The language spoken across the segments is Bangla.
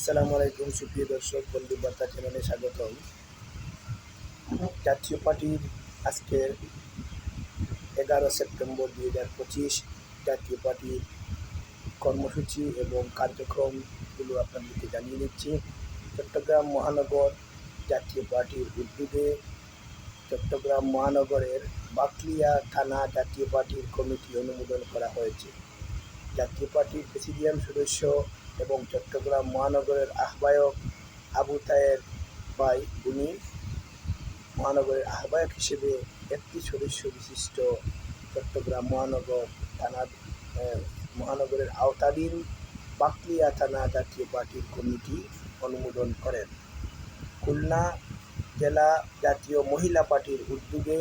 আসসালামু আলাইকুম, সুপ্রিয় দর্শক, বন্ধু বার্তা চ্যানেলে স্বাগতম। জাতীয় পার্টির আজকের এগারো সেপ্টেম্বর দুই হাজার পঁচিশ জাতীয় পার্টির কর্মসূচি এবং কার্যক্রমগুলো আপনাদেরকে জানিয়ে দিচ্ছি। চট্টগ্রাম মহানগর জাতীয় পার্টির উদ্যোগে চট্টগ্রাম মহানগরের বাকলিয়া থানা জাতীয় পার্টির কমিটি অনুমোদন করা হয়েছে। জাতীয় পার্টির প্রেসিডিয়াম সদস্য এবং চট্টগ্রাম মহানগরের আহ্বায়ক আবু তায়ের ভাই উনি মহানগরের আহ্বায়ক হিসেবে একটি সদস্য বিশিষ্ট চট্টগ্রাম মহানগর থানা মহানগরের আওতাধীন বাকলিয়া থানা জাতীয় পার্টির কমিটি অনুমোদন করেন। খুলনা জেলা জাতীয় মহিলা পার্টির উদ্যোগে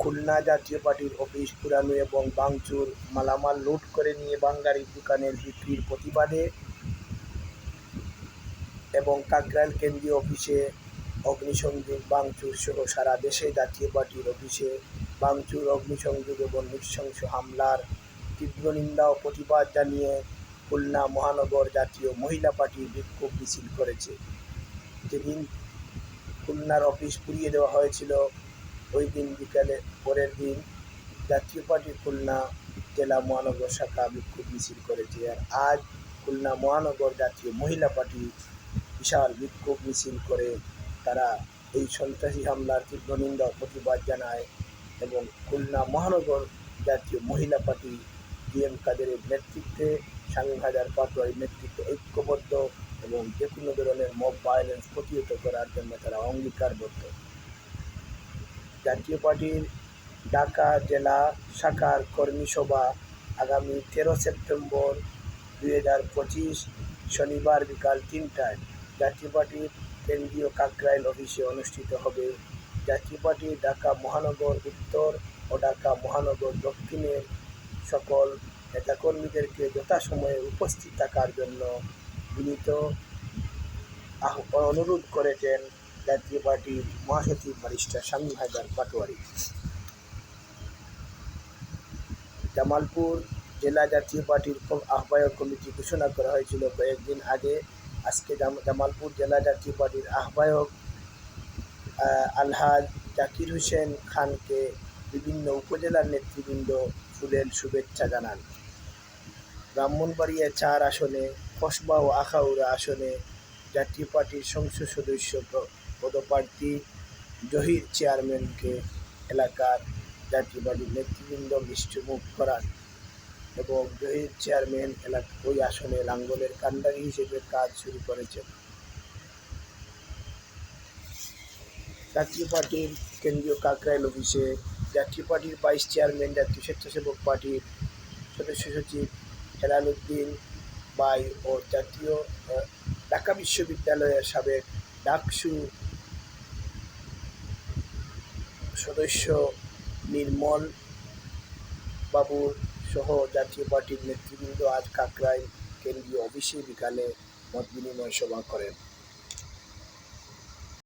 খুলনা জাতীয় পার্টির অফিস পুরানো এবং বাংচুর মালামাল লুট করে নিয়ে বাঙ্গারি দোকানের বিক্রির প্রতিবাদে এবং কাকরাইল কেন্দ্রীয় অফিসে অগ্নিসংযোগ বাংচুর সহ সারা দেশে জাতীয় পার্টির অফিসে বাংচুর অগ্নিসংযোগ এবং নৃশংস হামলার তীব্র নিন্দা ও প্রতিবাদ জানিয়ে খুলনা মহানগর জাতীয় মহিলা পার্টি বিক্ষোভ মিছিল করেছে। যেদিন খুলনার অফিস পুড়িয়ে দেওয়া হয়েছিল ওই দিন বিকালে পরের দিন জাতীয় পার্টি খুলনা জেলা মহানগর শাখা বিক্ষোভ মিছিল করেছে। আর আজ খুলনা মহানগর জাতীয় মহিলা পার্টি বিশাল বিক্ষোভ মিছিল করে তারা এই সন্ত্রাসী হামলার তীব্র নিন্দা প্রতিবাদ জানায় এবং খুলনা মহানগর জাতীয় মহিলা পার্টি ডিএম কাদেরের নেতৃত্বে স্বামী হাজার পাটোয়ারির নেতৃত্বে ঐক্যবদ্ধ এবং যে কোনো ধরনের মব ভায়োলেন্স প্রতিহত করার জন্য তারা অঙ্গীকারবদ্ধ। জাতীয় পার্টির ঢাকা জেলা শাখার কর্মী সভা আগামী তেরো সেপ্টেম্বর দুই হাজার পঁচিশ শনিবার বিকাল তিনটায় জাতীয় পার্টির কেন্দ্রীয় কাকরাইল অফিসে অনুষ্ঠিত হবে। জাতীয় পার্টির ঢাকা মহানগর উত্তর ও ঢাকা মহানগর দক্ষিণের সকল নেতাকর্মীদেরকে যথাসময়ে উপস্থিত থাকার জন্য বিনীত অনুরোধ করেছেন জাতীয় পার্টির মহাসচিব ব্যারিস্টার স্বামী হায়দার পাটোয়ারি। জামালপুর জেলা জাতীয় পার্টির আহ্বায়ক কমিটি ঘোষণা করা হয়েছিল কয়েকদিন আগে। আজকে জামালপুর জেলা জাতীয় পার্টির আহ্বায়ক আহ, আলহাজ জাকির হোসেন খানকে বিভিন্ন উপজেলার নেতৃবৃন্দ ফুলেল শুভেচ্ছা জানান। ব্রাহ্মণবাড়িয়া চার আসনে কসবা ও আখাউড়া আসনে জাতীয় পার্টির সংসদ সদস্য পদপ্রার্থী, জহির চেয়ারম্যানকে এলাকার জাতীয় পার্টির নেতৃবৃন্দ মিষ্টিমুখ করান এবং জহির চেয়ারম্যান এলাকা ওই আসনে লাঙ্গলের কাণ্ডারি হিসেবে কাজ শুরু করেছেন। জাতীয় পার্টির কেন্দ্রীয় কাকরাইল অফিসে জাতীয় পার্টির ভাইস চেয়ারম্যান, জাতীয় স্বেচ্ছাসেবক পার্টির সদস্য সচিব হেলাল উদ্দিন বাই ও জাতীয় ঢাকা বিশ্ববিদ্যালয়ের সাবেক ডাকসু সদস্য নির্মল বাবুর সহ জাতীয় পার্টির নেতৃবৃন্দ আজ কাকরাইল কেন্দ্রীয় অফিসে বিকালে মত বিনিময় সভা করেন।